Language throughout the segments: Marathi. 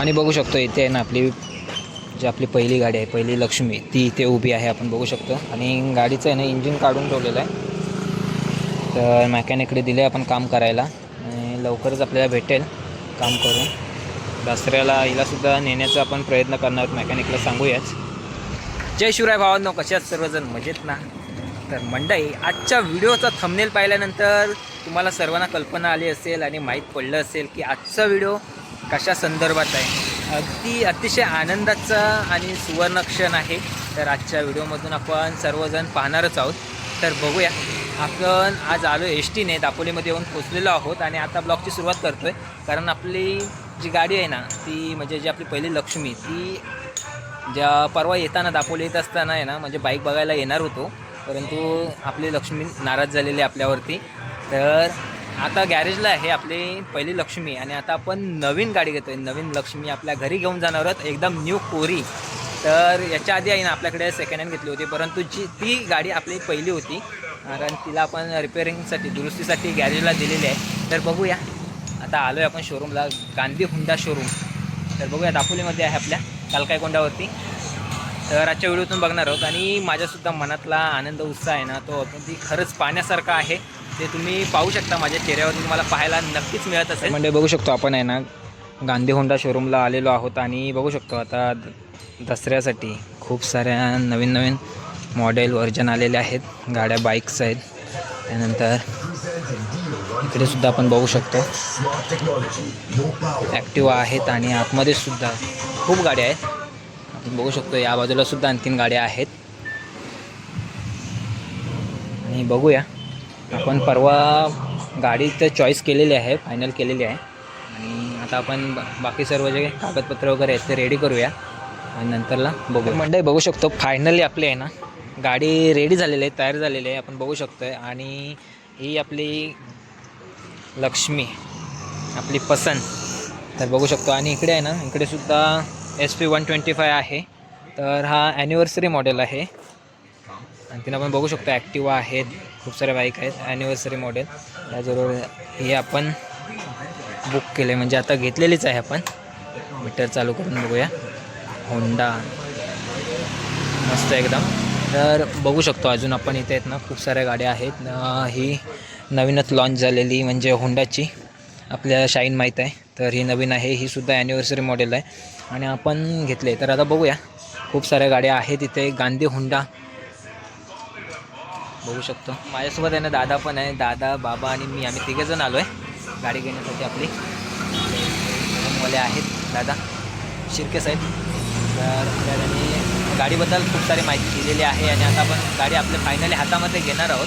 आणि बघू शकतो इथे आहे ना आपली जी आपली पहिली गाडी आहे पहिली लक्ष्मी ती इथे उभी आहे आपण बघू शकतो. आणि गाडीचं आहे ना इंजिन काढून ठेवलेलं आहे. तर मॅकॅनिकडे दिले आपण काम करायला. आणि लवकरच आपल्याला भेटेल काम करून. दसऱ्याला हिलासुद्धा नेण्याचा आपण प्रयत्न करणार आहोत मॅकॅनिकला सांगूयाच. जय शिवराय भावांनो कसे आहेत सर्वजण? मजेत ना? तर मंडई आजच्या व्हिडिओचा थंबनेल पाहिल्यानंतर तुम्हाला सर्वांना कल्पना आली असेल आणि माहीत पडलं असेल की आजचा व्हिडिओ कशा संदर्भात आहे? अगदी अतिशय आनंदाचा आणि सुवर्ण क्षण आहे. तर आजच्या व्हिडिओमधून आपण सर्वजण पाहणारच आहोत. तर बघूया. आपण आज आलो एस टीने दापोलीमध्ये येऊन पोचलेलो आहोत आणि आता ब्लॉगची सुरुवात करतो आहे कारण आपली जी गाडी आहे ना ती म्हणजे जी आपली पहिली लक्ष्मी ती ज्या परवा येताना दापोली येत असताना आहे ना म्हणजे बाईक बघायला येणार होतो. परंतु आपली लक्ष्मी नाराज झालेली आहे आपल्यावरती. तर आता गॅरेजला आहे आपली पहिली लक्ष्मी आणि आता आपण नवीन गाडी घेतो आहे नवीन लक्ष्मी आपल्या घरी घेऊन जाणार आहोत. एकदम न्यू कोरी. तर याच्या आधी आहे ना आपल्याकडे सेकंड हँड घेतली होती परंतु जी ती गाडी आपली पहिली होती. कारण तिला आपण रिपेअरिंगसाठी दुरुस्तीसाठी गॅरेजला दिलेली आहे. तर बघूया. आता आलो आहे आपण शोरूमला गांधी हुंडा शोरूम तर बघूया दापोलीमध्ये आहे आपल्या कालकायकोंडावरती. तर आजच्या व्हिडिओतून बघणार आहोत. आणि माझ्यासुद्धा मनातला आनंद उत्साह आहे ना तो अगदी खरंच पाहण्यासारखा आहे. ते तुम्ही पाहू शकता माझ्या चेहऱ्यावर तुम्हाला पाहायला नक्कीच मिळत असेल. म्हणजे बघू शकतो आपण आहे ना गांधी होंडा शोरूमला आलेलो आहोत आणि बघू शकतो आता द- दसऱ्यासाठी खूप साऱ्या नवीन नवीन मॉडेल व्हर्जन आलेले आहेत गाड्या बाईक्स आहेत. त्यानंतर इकडे सुद्धा आपण बघू शकतो. ॲक्टिवा आहेत आणि आतमध्ये सुद्धा खूप गाड्या आहेत. आपण बघू शकतो या बाजूला सुद्धा आणखीन गाड्या आहेत. आणि बघूया. आपण परवा गाडी तर चॉईस केलेली आहे फायनल केलेली आहे. आणि आता आपण बा- बाकी सर्व जे कागदपत्र वगैरे आहेत ते रेडी करूया. आणि नंतरला बघू मंडळी बघू शकतो. फायनली आपली आहे ना. गाडी रेडी झालेली आहे तयार झालेली आहे. आपण बघू शकतो आहे आणि ही आपली लक्ष्मी आपली पसंत. तर बघू शकतो. आणि इकडे आहे ना इकडे सुद्धा S P one twenty five आहे. तर हा ॲनिव्हर्सरी मॉडेल आहे. आणि आणखीन आपण बघू शकतो ॲक्टिवा आहेत खूप साऱ्या बाईक आहेत ॲनिव्हर्सरी मॉडेल त्याचबरोबर हे आपण बुक केले म्हणजे आता घेतलेलीच आहे आपण. मीटर चालू करून बघूया. होंडा मस्त एकदम. तर बघू शकतो अजून आपण इथे आहेत ना खूप साऱ्या गाड्या आहेत. ही नवीनच लॉन्च झालेली म्हणजे होंडाची आपल्याला शाईन माहीत आहे. तर ही नवीन आहे. ही सुद्धा ॲनिव्हर्सरी मॉडेल आहे. आणि आपण घेतले तर आता बघूया. खूप साऱ्या गाड्या आहेत इथे. गांधी होंडा बघू शकतो. माझ्यासोबत आहे ना दादा पण आहे. दादा बाबा आणि मी आम्ही तिघेजण आलो आहे गाडी घेण्यासाठी आपली. मुले आहेत. दादा शिर्के साहेब. तर त्यांनी गाडीबद्दल खूप सारी माहिती दिलेली आहे आणि आता आपण गाडी आपल्या फायनली हातामध्ये घेणार आहोत.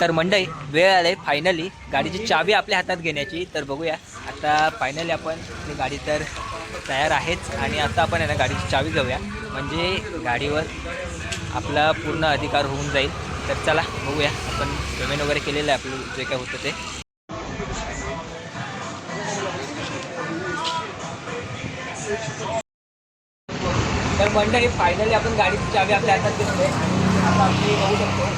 तर मंडई वेळ आले फायनली गाडीची चावी आपल्या हातात घेण्याची. तर बघूया. आता फायनली आपण ती गाडी तर तयार आहेच आणि आता आपण आहे ना गाडीची चावी घेऊया. म्हणजे गाडीवर आपला पूर्ण अधिकार होऊन जाईल. तर चला बघूया. आपण पेमेंट वगैरे केलेलं आहे आपलं जे काय होतं ते. तर मंडळी फायनली आपण गाडीची चावी आपल्या हातात घेतोय आता आपली बघू शकतो.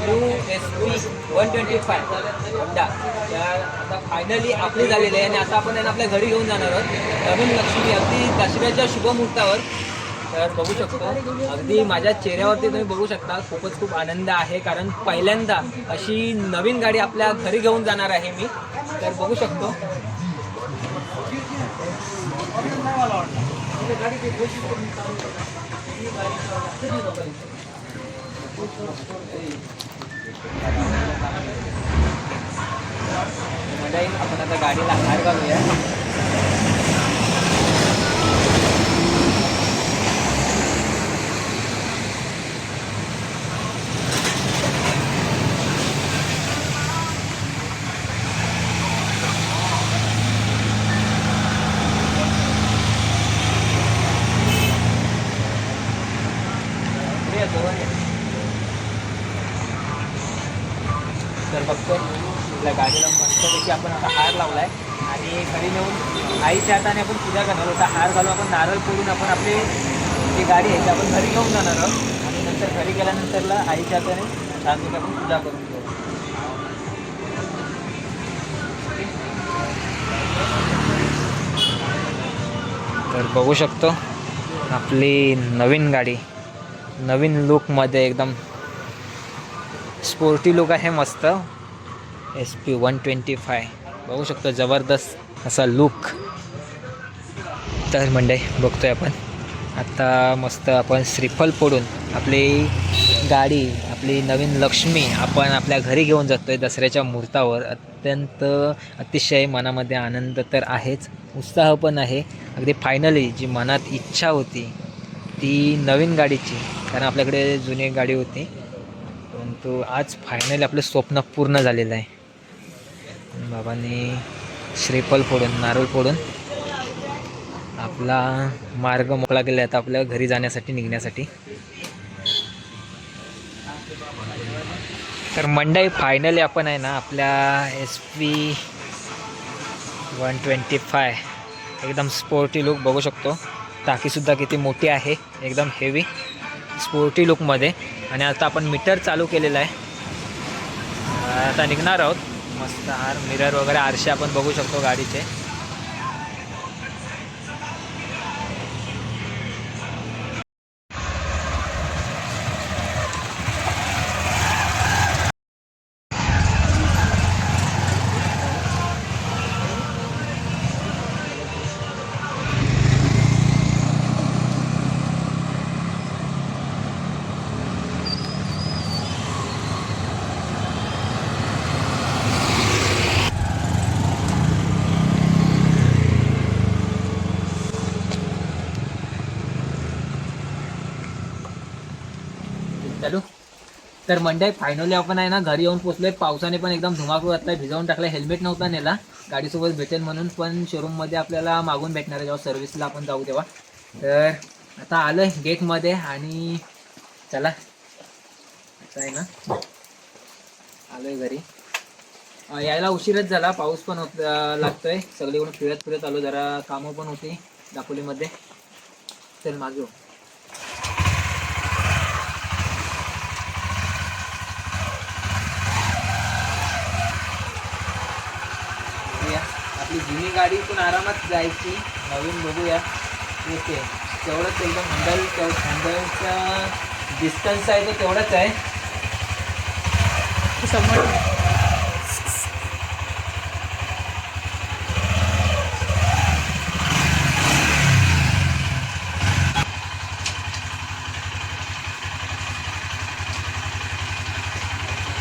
Blue S P one twenty five Honda तर आता फायनली आपली झालेली आहे आणि आता आपण यांना आपल्या घरी घेऊन जाणार आहोत. नवीन लक्ष्मी अगदी दसऱ्याच्या शुभमुहूर्तावर. तर बघू शकतो. अगदी माझ्या चेहऱ्यावरती तुम्ही बघू शकता खूपच खूप आनंद आहे. कारण पहिल्यांदा अशी नवीन गाडी आपल्या घरी घेऊन जाणार आहे मी. तर बघू शकतो. मंडळी आपण आता गाडीला हार घालूया पुढे ये, जवळ ये. तर बघतो आपल्या गाडीला मस्तपैकी आपण आता हार लावलाय. आणि घरी नेऊन आईच्या हाताने आपण पूजा करणार होता हार घालून आपण नारळ फोडून आपण आपली जी गाडी आहे ती आपण घरी घेऊन जाणार आहोत. आणि नंतर घरी गेल्यानंतरला आईच्या हाताने छानपैकी आपण पूजा करून घेऊ. तर बघू शकतो आपली नवीन गाडी नवीन लुकमध्ये एकदम स्पोर्टी लुक आहे मस्त. S P one twenty five बघू शकतो जबरदस्त असा लुक तर मंडई बघतोय आपण. आता मस्त आपण श्रीफल फोडून आपली गाडी आपली नवीन लक्ष्मी आपण आपल्या घरी घेऊन जातो आहे दसऱ्याच्या मुहूर्तावर. अत्यंत अतिशय मनामध्ये आनंद तर आहेच. उत्साह पण आहे. अगदी फायनली जी मनात इच्छा होती ती नवीन गाडीची. कारण आपल्याकडे जुनी गाडी होती. परंतु आज फायनली आपलं स्वप्न पूर्ण झालेलं आहे. बाबांनी श्रीफल फोडून नारळ फोडून आपला मार्ग मोकळा केला आता आपल्या घरी जाण्यासाठी निघण्यासाठी. तर मंडई फायनली आपण आहे ना आपल्या S P one twenty five एकदम स्पोर्टी लुक बघू शकतो. टाकीसुद्धा किती मोठी आहे. एकदम हेवी स्पोर्टी लुकमध्ये आणि आता आपण मीटर चालू केलेलं आहे. आता निघणार आहोत. मस्त हार मिरर वगैरे आरसे आपण बघू शकतो गाडीचे. चालू. तर मंडई फायनली आपण आहे ना घरी येऊन पोचलोय पावसाने पण एकदम धुमाकूळ घातलाय भिजवून टाकलाय हेल्मेट नव्हता नेला. गाडीसोबत भेटेल म्हणून पण शोरूममध्ये आपल्याला मागून भेटणार आहे जेव्हा सर्व्हिसला आपण जाऊ तेव्हा. तर आता आलोय गेटमध्ये आणि चला. असं आहे ना आलोय घरी. यायला उशीरच झाला पाऊस पण होत लागतोय. सगळीकडून फिरत फिरत आलो जरा कामं पण होती दापोलीमध्ये. चल मागे हो. बघूया आपली जुनी गाडी पण आरामात जायची. नवीन बघूया. येते. तेवढंच एकदम हँडल हँडलचा डिस्टन्स आहे तो तेवढाच आहे. समोर.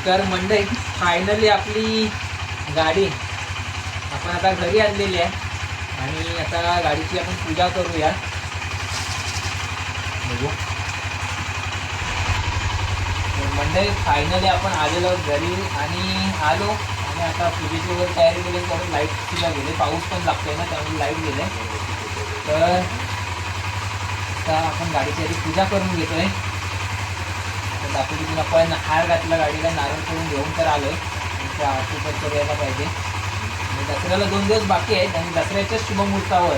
तर मंडई फायनली आपली गाडी. आपण आता घरी आणलेली आहे. आणि आता गाडीची आपण पूजा करूया. बघू. मंडळी फायनली आपण आलेलो घरी आणि आलो. आणि आता पूजेची वगैरे तयारी केली त्यामुळे लाइट सुद्धा गेले. पाऊस पण लागतोय ना त्यामुळे लाइट गेले. तर आता आपण गाडीची आधी पूजा करून घेतोय. तर दाखवली पण हार घातला गाडीला नारळ करून घेऊन तर आलोय. त्या आरती पण करायला पाहिजे. दसऱ्याला दोन दिवस बाकी आहेत आणि दसऱ्याच्या शुभमुहूर्तावर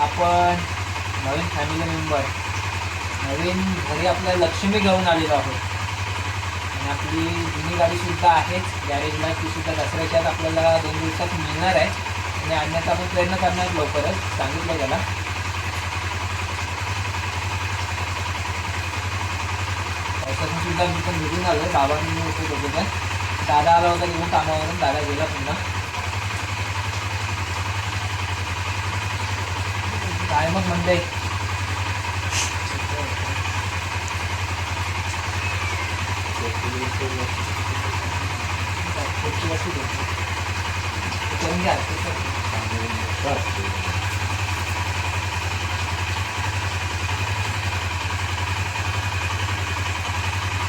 आपण नवीन फॅमिली मेंबर नवीन घरी आपल्या लक्ष्मी घेऊन आलेलो आहोत. आणि आपली जुनी गाडीसुद्धा आहेच. गॅरेजला तीसुद्धा दसऱ्याच्यात आपल्याला दोन दिवसात मिळणार आहे. आणि आणण्याचा आपण प्रयत्न करणार लवकरच. सांगितलं त्याला. सुद्धा मी पण निघून आलो बाबांनी मी होतो दोघे पण दादा आला होता घेऊन कामावरून. दादा गेला पुन्हा. काय मग म्हणते करून घ्या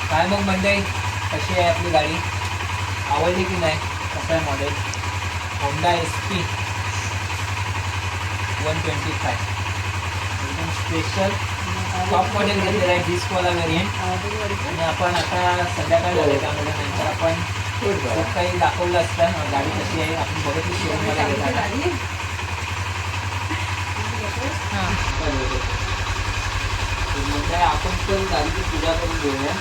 काय मग मंडई कशी आहे आपली गाडी? आवडली की नाही? कसं आहे model Honda S P one twenty five special top model घेतलेलं आहे डिस्कवाला व्हेरियंट आणि आपण आता संध्याकाळ झाले त्यामुळे नंतर आपण काही दाखवलं असतं. गाडी कशी आहे आपण बघत घेतात म्हणजे आपण तर गाडीची पूजा करून घेऊया.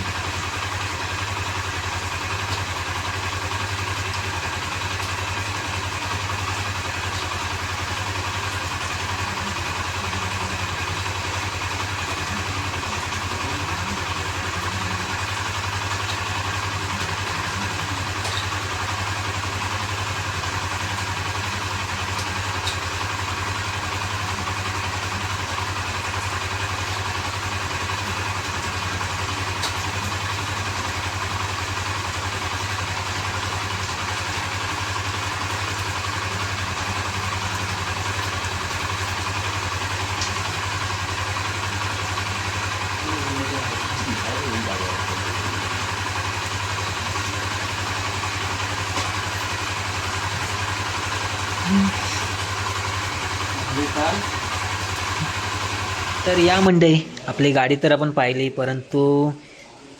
तर या मंडळी आपली गाडी तर आपण पाहिली परंतु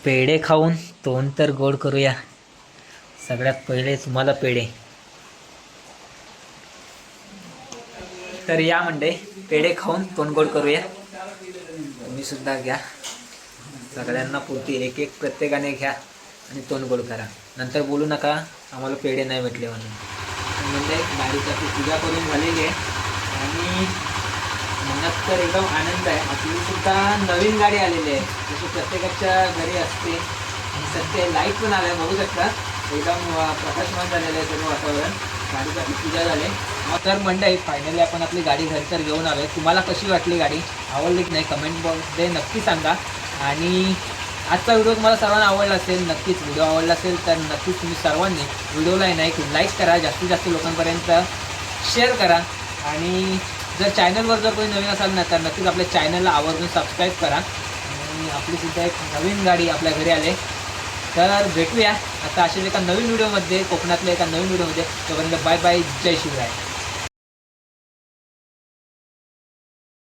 पेढे खाऊन तोंड तर गोड करूया. सगळ्यात पहिले तुम्हाला पेढे. तर या मंडळी पेढे खाऊन तोंड गोड करूया. तुम्ही सुद्धा घ्या. सगळ्यांना पुरती एक एक प्रत्येकाने घ्या आणि तोंड गोड करा. नंतर बोलू नका आम्हाला पेढे नाही भेटले म्हणून. म्हणजे गाडीसाठी पूजा करून झालेली आहे. आणि मनात तर एकदम आनंद आहे. आपली सुद्धा नवीन गाडी आलेली आहे. जशी प्रत्येकाच्या घरी असते. आणि सध्या लाइट पण आल्या बघू शकता. एकदम प्रकाशमान झालेलं आहे सर्व वातावरण. गाडीची पूजा झाले. तर मंडळी फायनली आपण आपली गाडी घर तर घेऊन आलो तुम्हाला कशी वाटली गाडी? आवडली की नाही? कमेंट बॉक्समध्ये नक्की सांगा. आणि आजचा व्हिडिओ तुम्हाला सर्वांना आवडला असेल नक्कीच व्हिडिओ आवडला असेल तर नक्कीच तुम्ही सर्वांनी व्हिडिओला नाही एक लाईक करा. जास्तीत जास्त लोकांपर्यंत शेअर करा. आणि जर चॅनलवर जर कोणी नवीन असाल ना तर नक्कीच आपल्या चॅनलला आवर्जून सबस्क्राईब करा. आणि आपली सुद्धा एक नवीन गाडी आपल्या घरी आले. तर भेटूया. आता असेच एका नवीन व्हिडिओमध्ये कोकणातल्या एका नवीन व्हिडिओमध्ये तोपर्यंत बाय बाय जय शिवराय.